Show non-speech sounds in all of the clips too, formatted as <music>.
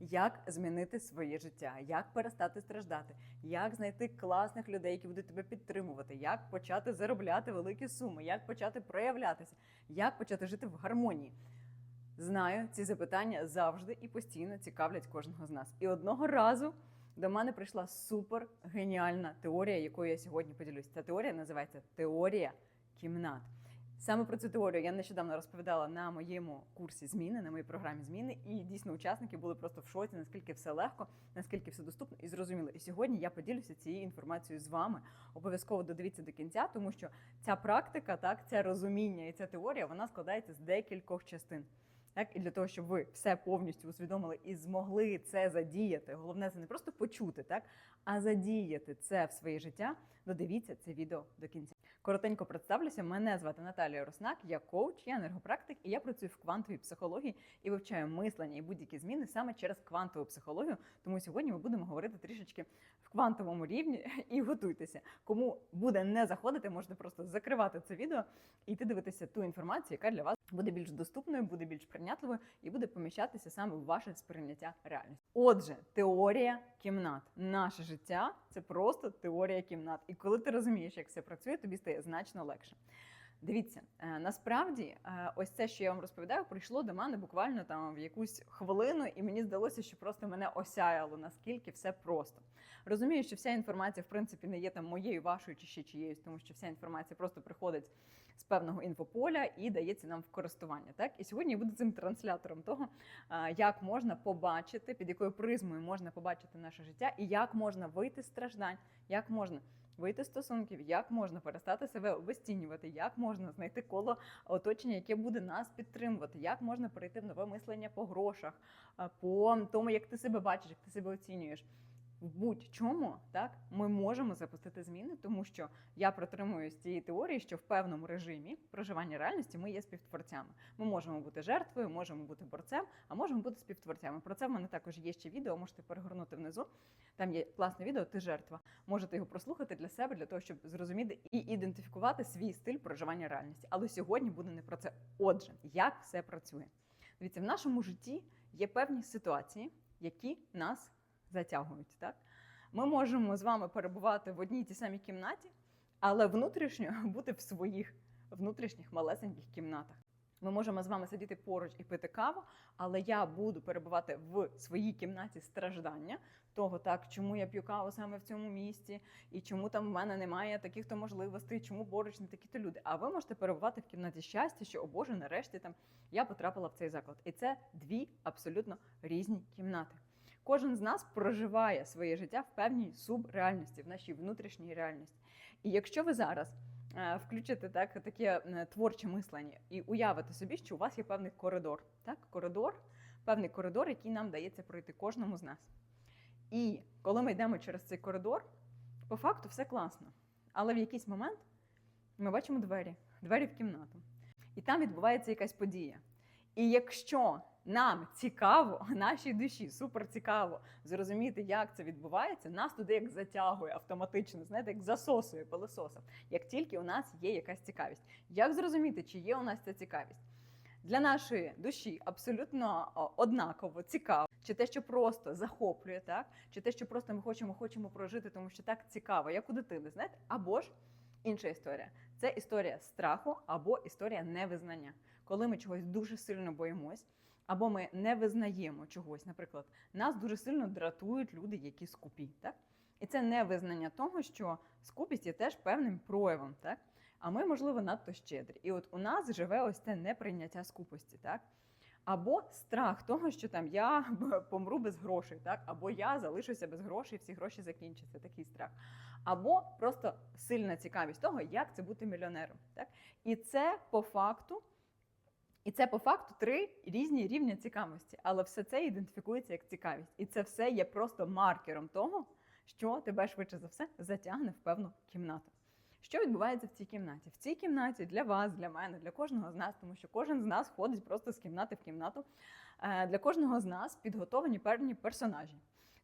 як змінити своє життя, як перестати страждати, як знайти класних людей, які будуть тебе підтримувати, як почати заробляти великі суми, як почати проявлятися, як почати жити в гармонії. Знаю, ці запитання завжди і постійно цікавлять кожного з нас. І одного разу до мене прийшла супер геніальна теорія, якою я сьогодні поділюсь. Ця теорія називається теорія кімнат. Саме про цю теорію я нещодавно розповідала на моєму курсі зміни, на моїй програмі зміни, і дійсно учасники були просто в шоці, наскільки все легко, наскільки все доступно і зрозуміло. І сьогодні я поділюся цією інформацією з вами. Обов'язково додивіться до кінця, тому що ця практика, так, це розуміння і ця теорія, вона складається з декількох частин. Так, і для того, щоб ви все повністю усвідомили і змогли це задіяти. Головне це не просто почути, так, а задіяти це в своє життя. Додивіться це відео до кінця. Коротенько представлюся. Мене звати Наталія Роснак, я коуч, я енергопрактик, і я працюю в квантовій психології і вивчаю мислення і будь-які зміни саме через квантову психологію. Тому сьогодні ми будемо говорити трішечки квантовому рівні <laughs> і готуйтеся. Кому буде не заходити, можете просто закривати це відео і йти дивитися ту інформацію, яка для вас буде більш доступною, буде більш прийнятливою і буде поміщатися саме в ваше сприйняття реальності. Отже, теорія кімнат. Наше життя це просто теорія кімнат. І коли ти розумієш, як все працює, тобі стає значно легше. Дивіться, е, насправді, е, ось це, що я вам розповідаю, прийшло до мене буквально там в якусь хвилину, і мені здалося, що просто мене осяяло, наскільки все просто. Розумію, що вся інформація, в принципі, не є там моєю, вашою чи ще чиєюсь, тому що вся інформація просто приходить з певного інфополя і дається нам в користування. Так і сьогодні я буду цим транслятором того, як можна побачити, під якою призмою можна побачити наше життя, і як можна вийти з страждань, як можна. Вийти з стосунків, як можна перестати себе обесцінювати, як можна знайти коло оточення, яке буде нас підтримувати, як можна перейти в нове мислення по грошах, по тому, як ти себе бачиш, як ти себе оцінюєш. В будь-чому так ми можемо запустити зміни, тому що я протримуюсь цієї теорії, що в певному режимі проживання реальності ми є співтворцями. Ми можемо бути жертвою, можемо бути борцем, а можемо бути співтворцями. Про це в мене також є ще відео. Можете перегорнути внизу. Там є класне відео. Ти жертва. Можете його прослухати для себе, для того, щоб зрозуміти і ідентифікувати свій стиль проживання реальності. Але сьогодні буде не про це. Отже, як все працює? Дивіться, в нашому житті є певні ситуації, які нас затягують. Так? Ми можемо з вами перебувати в одній тій самій кімнаті, але внутрішньо <laughs> бути в своїх внутрішніх малесеньких кімнатах. Ми можемо з вами сидіти поруч і пити каву, але я буду перебувати в своїй кімнаті страждання того, так чому я п'ю каву саме в цьому місці, і чому там в мене немає таких то можливостей, чому поруч не такі то люди. А ви можете перебувати в кімнаті щастя, що о Боже, нарешті там я потрапила в цей заклад. І це дві абсолютно різні кімнати. Кожен з нас проживає своє життя в певній субреальності, в нашій внутрішній реальності. І якщо ви зараз е, включите так, таке е, творче мислення і уявите собі, що у вас є певний коридор, так? коридор, певний коридор, який нам дається пройти кожному з нас. І коли ми йдемо через цей коридор, по факту все класно. Але в якийсь момент ми бачимо двері, двері в кімнату. І там відбувається якась подія. І якщо нам цікаво, нашій душі супер цікаво зрозуміти, як це відбувається, нас туди як затягує автоматично, знаєте, як засосує пилососом, як тільки у нас є якась цікавість. Як зрозуміти, чи є у нас ця цікавість? Для нашої душі абсолютно однаково цікаво, чи те, що просто захоплює, так? чи те, що просто ми хочемо, хочемо прожити, тому що так цікаво, як у дитини, знаєте, або ж інша історія. Це історія страху або історія невизнання, коли ми чогось дуже сильно боїмось. Або ми не визнаємо чогось. Наприклад, нас дуже сильно дратують люди, які скупі. Так? І це невизнання того, що скупість є теж певним проявом. Так? А ми, можливо, надто щедрі. І от у нас живе ось це неприйняття скупості. Так? Або страх того, що там я <laughs> помру без грошей, так? або я залишуся без грошей, всі гроші закінчаться. Такий страх. Або просто сильна цікавість того, як це бути мільйонером. Так? І це по факту. І це по факту три різні рівні цікавості, але все це ідентифікується як цікавість. І це все є просто маркером того, що тебе швидше за все затягне в певну кімнату. Що відбувається в цій кімнаті? В цій кімнаті для вас, для мене, для кожного з нас, тому що кожен з нас ходить просто з кімнати в кімнату. е, Для кожного з нас підготовлені певні персонажі.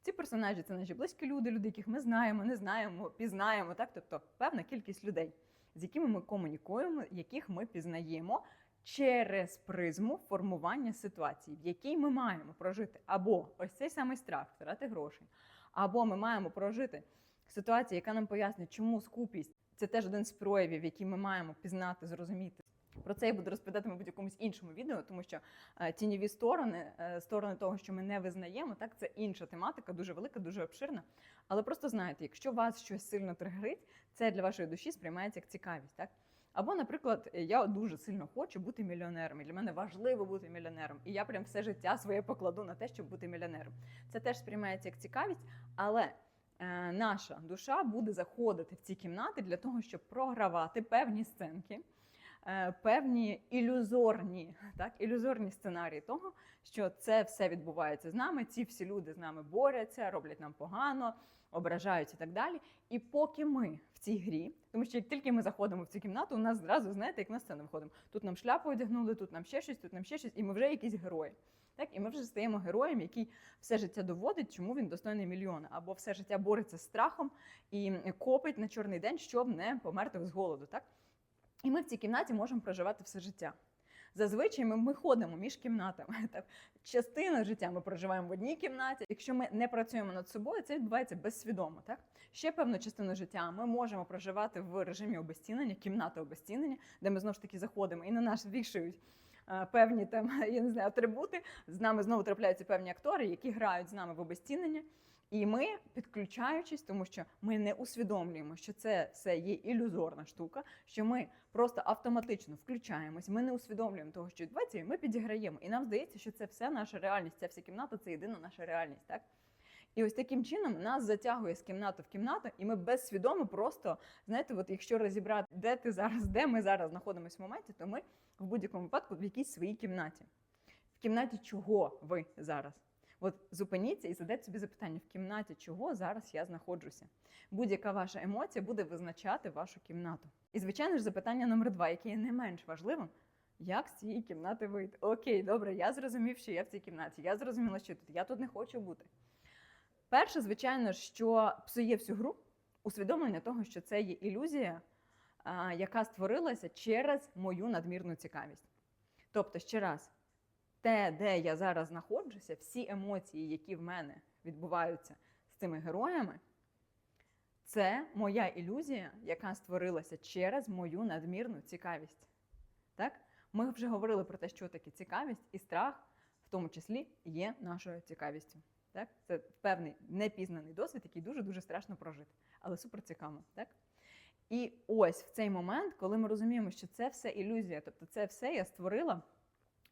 Ці персонажі це наші близькі люди, люди, яких ми знаємо, не знаємо, пізнаємо, так? тобто певна кількість людей, з якими ми комунікуємо, яких ми пізнаємо через призму формування ситуації, в якій ми маємо прожити або ось цей самий страх втрати грошей, або ми маємо прожити ситуацію, яка нам пояснює, чому скупість це теж один з проявів, який ми маємо пізнати, зрозуміти. Про це я буду розповідати, мабуть, в якомусь іншому відео, тому що е, тіньові сторони, е, сторони того, що ми не визнаємо, так це інша тематика, дуже велика, дуже обширна. Але просто знаєте, якщо вас щось сильно тригерить, це для вашої душі сприймається як цікавість, так? Або, наприклад, я дуже сильно хочу бути мільйонером. І для мене важливо бути мільйонером. І я прям все життя своє покладу на те, щоб бути мільйонером. Це теж сприймається як цікавість, але е, наша душа буде заходити в ці кімнати для того, щоб програвати певні сценки, е, певні ілюзорні, так, ілюзорні сценарії того, що це все відбувається з нами. Ці всі люди з нами борються, роблять нам погано, ображають і так далі. І поки ми в цій грі, тому що як тільки ми заходимо в цю кімнату, у нас зразу знаєте, як на сцену виходимо. Тут нам шляпу одягнули, тут нам ще щось, тут нам ще щось, і ми вже якісь герої. Так, і ми вже стаємо героєм, який все життя доводить, чому він достойний мільйона, або все життя бореться з страхом і копить на чорний день, щоб не померти з голоду. Так? І ми в цій кімнаті можемо проживати все життя. Зазвичай ми, ми ходимо між кімнатами. <laughs> Так, частину життя ми проживаємо в одній кімнаті. Якщо ми не працюємо над собою, це відбувається безсвідомо. Так ще певну частину життя ми можемо проживати в режимі обезцінення, кімнати обезцінення, де ми знову ж таки заходимо і на нас вішають е, певні там <laughs> я не знаю атрибути. З нами знову трапляються певні актори, які грають з нами в обезцінення. І ми, підключаючись, тому що ми не усвідомлюємо, що це все є ілюзорна штука, що ми просто автоматично включаємось, ми не усвідомлюємо того, що відбувається, і ми підіграємо. І нам здається, що це все наша реальність, ця вся кімната це єдина наша реальність. Так? І ось таким чином нас затягує з кімнати в кімнату, і ми безсвідомо просто, знаєте, от якщо розібрати, де ти зараз, де ми зараз знаходимося в моменті, то ми в будь-якому випадку в якійсь своїй кімнаті. В кімнаті чого ви зараз? От зупиніться і задайте собі запитання в кімнаті, чого зараз я знаходжуся. Будь-яка ваша емоція буде визначати вашу кімнату. І, звичайно ж, запитання номер два, яке є не менш важливим. Як з цієї кімнати вийти? Окей, добре, я зрозумів, що я в цій кімнаті. Я зрозуміла, що тут я тут не хочу бути. Перше, звичайно, що псує всю гру, усвідомлення того, що це є ілюзія, яка створилася через мою надмірну цікавість. Тобто, ще раз, те, де я зараз знаходжуся, всі емоції, які в мене відбуваються з цими героями, це моя ілюзія, яка створилася через мою надмірну цікавість. Так? Ми вже говорили про те, що таке цікавість, і страх, в тому числі, є нашою цікавістю. Так? Це певний непізнаний досвід, який дуже-дуже страшно прожити, але супер цікаво. Так? І ось в цей момент, коли ми розуміємо, що це все ілюзія, тобто це все я створила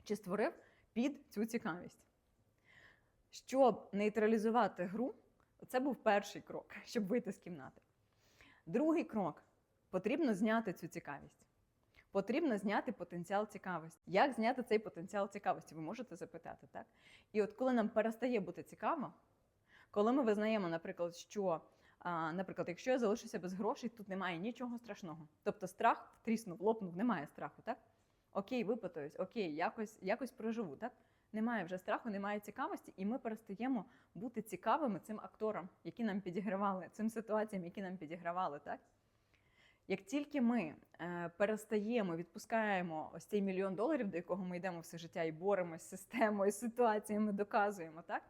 чи створив під цю цікавість. Щоб нейтралізувати гру, це був перший крок, <laughs> щоб вийти з кімнати. Другий крок потрібно зняти цю цікавість. Потрібно зняти потенціал цікавості. Як зняти цей потенціал цікавості? Ви можете запитати, так? І от коли нам перестає бути цікаво, коли ми визнаємо, наприклад, що, а, наприклад, якщо я залишуся без грошей, тут немає нічого страшного. Тобто страх тріснув, лопнув, немає страху, так? Окей, випитаюсь, окей, якось, якось проживу, так? Немає вже страху, немає цікавості, і ми перестаємо бути цікавими цим акторам, які нам підігравали, цим ситуаціям, які нам підігравали, так? Як тільки ми е, перестаємо, відпускаємо ось цей мільйон доларів, до якого ми йдемо все життя і боремося з системою, з ситуаціями, доказуємо, так?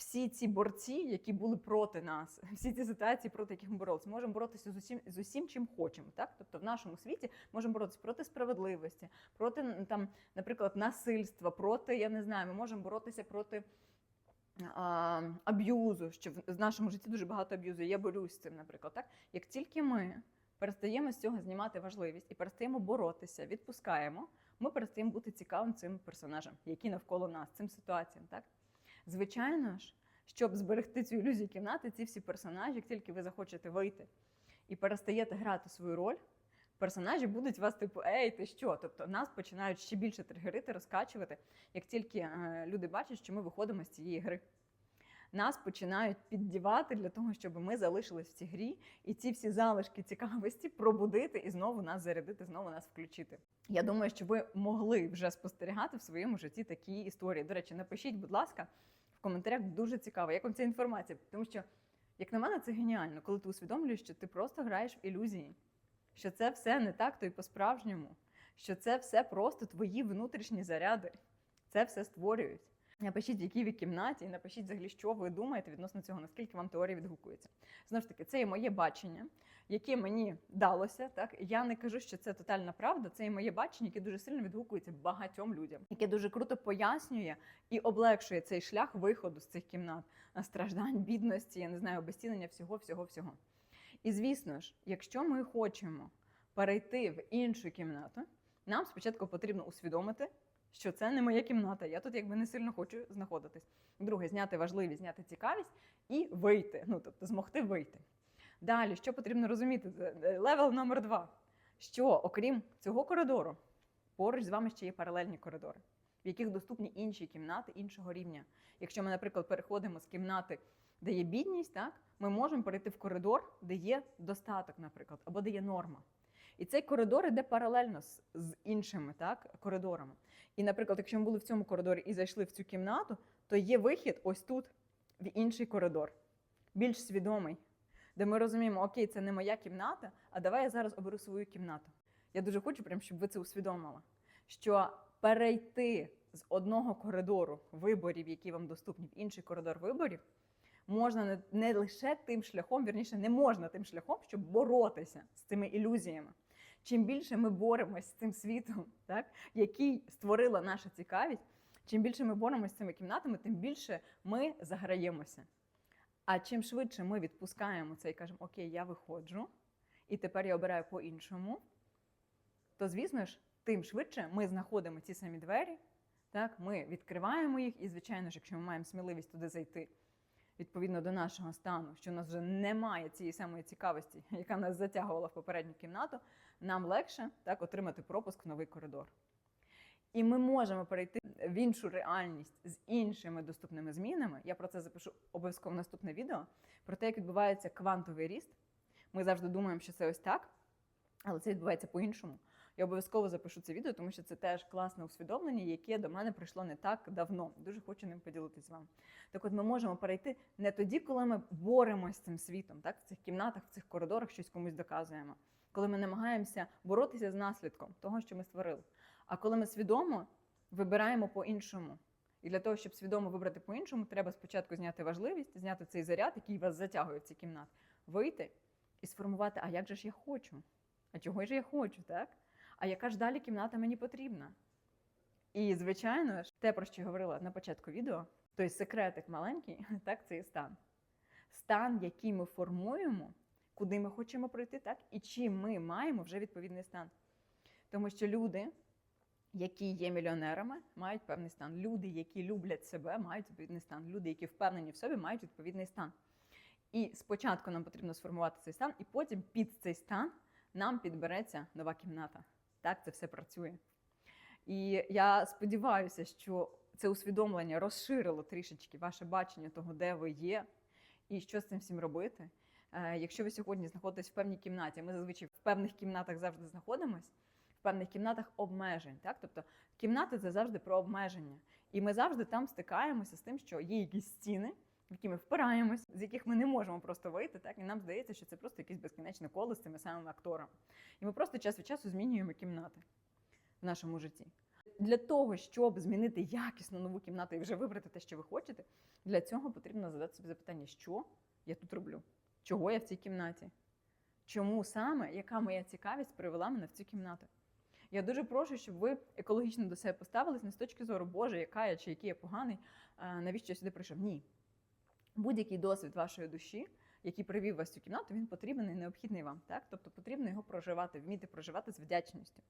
Всі ці борці, які були проти нас, <laughs> всі ці ситуації, проти яких ми боролися, можемо боротися з усім, з усім, чим хочемо. Так? Тобто в нашому світі можемо боротися проти справедливості, проти, там, наприклад, насильства, проти, я не знаю, ми можемо боротися проти аб'юзу, що в нашому житті дуже багато аб'юзу. Я борюсь з цим, наприклад. Так? Як тільки ми перестаємо з цього знімати важливість і перестаємо боротися, відпускаємо, ми перестаємо бути цікавим цим персонажам, які навколо нас, цим ситуаціям. Так? Звичайно ж, щоб зберегти цю ілюзію кімнати, ці всі персонажі, як тільки ви захочете вийти і перестаєте грати свою роль, персонажі будуть вас типу, ей, ти що? Тобто нас починають ще більше тригерити, розкачувати, як тільки е, люди бачать, що ми виходимо з цієї гри. Нас починають піддівати для того, щоб ми залишились в цій грі, і ці всі залишки цікавості пробудити і знову нас зарядити, знову нас включити. Я думаю, що ви могли вже спостерігати в своєму житті такі історії. До речі, напишіть, будь ласка, в коментарях дуже цікаво, як вам ця інформація, тому що, як на мене, це геніально, коли ти усвідомлюєш, що ти просто граєш в ілюзії, що це все не так, то і по-справжньому, що це все просто твої внутрішні заряди. Це все створюють. Напишіть, в якій ви кімнаті, і напишіть взагалі, що ви думаєте відносно цього, наскільки вам теорія відгукується. Знову ж таки, це є моє бачення, яке мені далося. Так я не кажу, що це тотальна правда. Це є моє бачення, яке дуже сильно відгукується багатьом людям, яке дуже круто пояснює і облегшує цей шлях виходу з цих кімнат страждань, бідності, я не знаю, обезцінення всього, всього, всього. І звісно ж, якщо ми хочемо перейти в іншу кімнату, нам спочатку потрібно усвідомити, що це не моя кімната. Я тут якби не сильно хочу знаходитись. Друге, зняти важливість, зняти цікавість і вийти. Ну тобто змогти вийти. Далі, що потрібно розуміти? Е, Левел номер два. Що окрім цього коридору, поруч з вами ще є паралельні коридори, в яких доступні інші кімнати іншого рівня. Якщо ми, наприклад, переходимо з кімнати, де є бідність, так ми можемо перейти в коридор, де є достаток, наприклад, або де є норма. І цей коридор іде паралельно з, з іншими так, коридорами. І, наприклад, якщо ми були в цьому коридорі і зайшли в цю кімнату, то є вихід ось тут, в інший коридор, більш свідомий, де ми розуміємо, окей, це не моя кімната, а давай я зараз оберу свою кімнату. Я дуже хочу, прям, щоб ви це усвідомили, що перейти з одного коридору виборів, які вам доступні, в інший коридор виборів, можна не, не лише тим шляхом, вірніше, не можна тим шляхом, щоб боротися з цими ілюзіями. Чим більше ми боремось з цим світом, <laughs> так, який створила наша цікавість, чим більше ми боремося з цими кімнатами, тим більше ми заграємося. А чим швидше ми відпускаємо це і кажемо, окей, я виходжу, і тепер я обираю по-іншому, то, звісно ж, тим швидше ми знаходимо ці самі двері, так, ми відкриваємо їх, і, звичайно ж, якщо ми маємо сміливість туди зайти, відповідно до нашого стану, що у нас вже немає цієї самої цікавості, <laughs> яка нас затягувала в попередню кімнату, нам легше так, отримати пропуск в новий коридор. І ми можемо перейти в іншу реальність з іншими доступними змінами. Я про це запишу обов'язково наступне відео. Про те, як відбувається квантовий ріст. Ми завжди думаємо, що це ось так, але це відбувається по-іншому. Я обов'язково запишу це відео, тому що це теж класне усвідомлення, яке до мене прийшло не так давно. Дуже хочу ним поділитися з вами. Так от ми можемо перейти не тоді, коли ми боремося з цим світом, так в цих кімнатах, в цих коридорах щось комусь доказуємо, коли ми намагаємося боротися з наслідком того, що ми створили. А коли ми свідомо вибираємо по-іншому. І для того, щоб свідомо вибрати по-іншому, треба спочатку зняти важливість, зняти цей заряд, який вас затягує в ці кімнати, вийти і сформувати, а як же ж я хочу? А чого ж я хочу, так? А яка ж далі кімната мені потрібна? І, звичайно ж, те, про що я говорила на початку відео, той секретик маленький, <laughs> так, це є стан. Стан, який ми формуємо, куди ми хочемо пройти, так, і чим ми маємо вже відповідний стан. Тому що люди, які є мільйонерами, мають певний стан. Люди, які люблять себе, мають відповідний стан. Люди, які впевнені в собі, мають відповідний стан. І спочатку нам потрібно сформувати цей стан, і потім під цей стан нам підбереться нова кімната. Так це все працює. І я сподіваюся, що це усвідомлення розширило трішечки ваше бачення того, де ви є, і що з цим всім робити. Е, Якщо ви сьогодні знаходитесь в певній кімнаті, ми зазвичай в певних кімнатах завжди знаходимось, в певних кімнатах обмежень. Так? Тобто кімнати це завжди про обмеження. І ми завжди там стикаємося з тим, що є якісь стіни, в які ми впираємось, з яких ми не можемо просто вийти. Так? І нам здається, що це просто якесь безкінечне коло з цими самими акторами. І ми просто час від часу змінюємо кімнати в нашому житті. Для того, щоб змінити якісно нову кімнату і вже вибрати те, що ви хочете, для цього потрібно задати собі запитання, що я тут роблю, чого я в цій кімнаті, чому саме, яка моя цікавість привела мене в цю кімнату. Я дуже прошу, щоб ви екологічно до себе поставились не з точки зору, Боже, яка я чи який я поганий, навіщо я сюди прийшов? Ні. Будь-який досвід вашої душі, який привів вас в цю кімнату, він потрібен і необхідний вам. Так? Тобто потрібно його проживати, вміти проживати з вдячністю.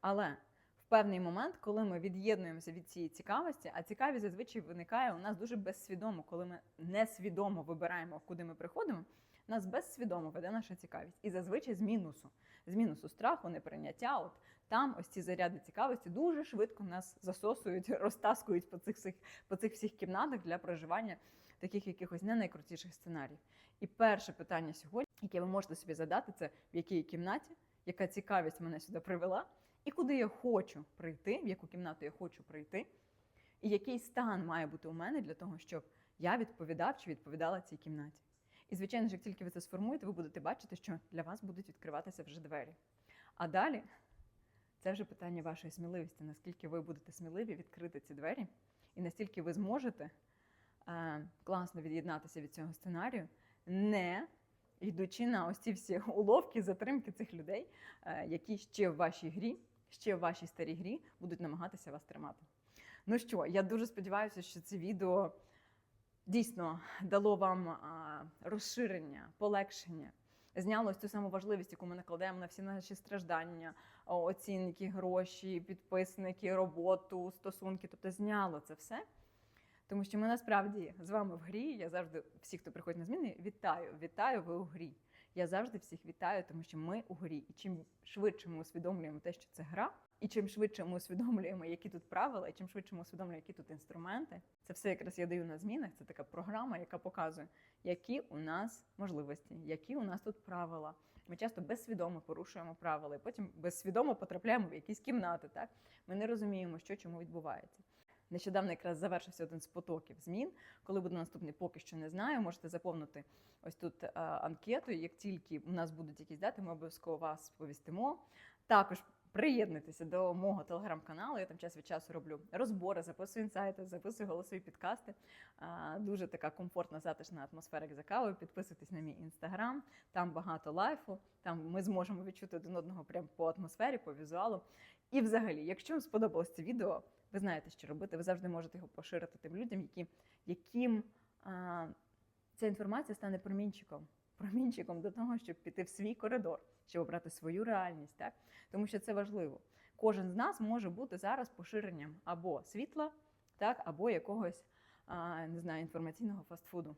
Але в певний момент, коли ми від'єднуємося від цієї цікавості, а цікавість зазвичай виникає у нас дуже безсвідомо, коли ми несвідомо вибираємо, куди ми приходимо, нас безсвідомо веде наша цікавість. І зазвичай з мінусу, з мінусу страху, неприйняття. От там ось ці заряди цікавості дуже швидко нас засосують, <laughs> розтаскують по цих по цих всіх кімнатах для проживання таких якихось не найкрутіших сценаріїв. І перше питання сьогодні, яке ви можете собі задати, це в якій кімнаті, яка цікавість мене сюди привела, і куди я хочу прийти, в яку кімнату я хочу прийти, і який стан має бути у мене для того, щоб я відповідав чи відповідала цій кімнаті. І, звичайно як тільки ви це сформуєте, ви будете бачити, що для вас будуть відкриватися вже двері. А далі Це вже питання вашої сміливості, наскільки ви будете сміливі відкрити ці двері, і настільки ви зможете класно від'єднатися від цього сценарію, не йдучи на ось ці всі <laughs> уловки, затримки цих людей, е, які ще в вашій грі, ще в вашій старій грі будуть намагатися вас тримати. Ну що, я дуже сподіваюся, що це відео дійсно дало вам а, розширення, полегшення. Зняло ту саму важливість, яку ми накладаємо на всі наші страждання, оцінки, гроші, підписники, роботу, стосунки. Тобто зняло це все. Тому що ми насправді з вами в грі. Я завжди всіх, хто приходить на зміни, вітаю. Вітаю, ви у грі. Я завжди всіх вітаю, тому що ми у грі. І чим швидше ми усвідомлюємо те, що це гра, і чим швидше ми усвідомлюємо, які тут правила, і чим швидше ми усвідомлюємо, які тут інструменти, це все якраз я даю на змінах. Це така програма, яка показує, які у нас можливості, які у нас тут правила. Ми часто безсвідомо порушуємо правила, і потім безсвідомо потрапляємо в якісь кімнати. Так ми не розуміємо, що чому відбувається. Нещодавно якраз завершився один з потоків змін. Коли буде наступний, поки що не знаю. Можете заповнити ось тут е, анкету. Як тільки у нас будуть якісь дати, ми обов'язково вас сповістимо. Також приєднуйтеся до мого телеграм-каналу. Я там час від часу роблю розбори, записую інсайти, записую голосові підкасти. Дуже така комфортна, затишна атмосфера як за кавою. Підписуйтесь на мій інстаграм, там багато лайфу. Там ми зможемо відчути один одного прямо по атмосфері, по візуалу. І взагалі, якщо вам сподобалось це відео, ви знаєте, що робити. Ви завжди можете його поширити тим людям, які, яким а, ця інформація стане промінчиком. Промінчиком до того, щоб піти в свій коридор, щоб обрати свою реальність, так тому що це важливо. Кожен з нас може бути зараз поширенням або світла, так, або якогось а, не знаю, інформаційного фастфуду.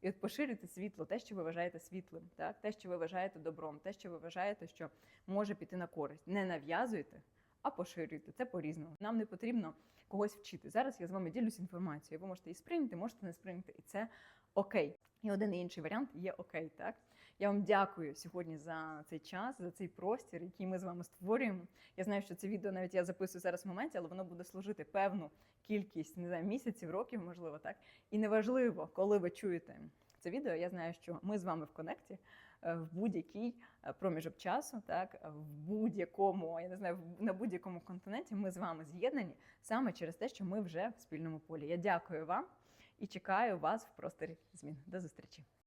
І от поширюйте світло, те, що ви вважаєте світлим, так, те, що ви вважаєте добром, те, що ви вважаєте, що може піти на користь. Не нав'язуйте, а поширюйте. Це по-різному. Нам не потрібно когось вчити. Зараз я з вами ділюсь інформацією. Ви можете її сприйняти, можете не сприйняти. І це окей. І один і інший варіант є окей. Так я вам дякую сьогодні за цей час, за цей простір, який ми з вами створюємо. Я знаю, що це відео навіть я записую зараз в моменті, але воно буде служити певну кількість не знаю, місяців, років, можливо, так. І неважливо, коли ви чуєте це відео. Я знаю, що ми з вами в конекті в будь-який е, проміжок часу, так в будь-якому, я не знаю, на будь-якому континенті ми з вами з'єднані саме через те, що ми вже в спільному полі. Я дякую вам і чекаю вас в просторі змін. До зустрічі.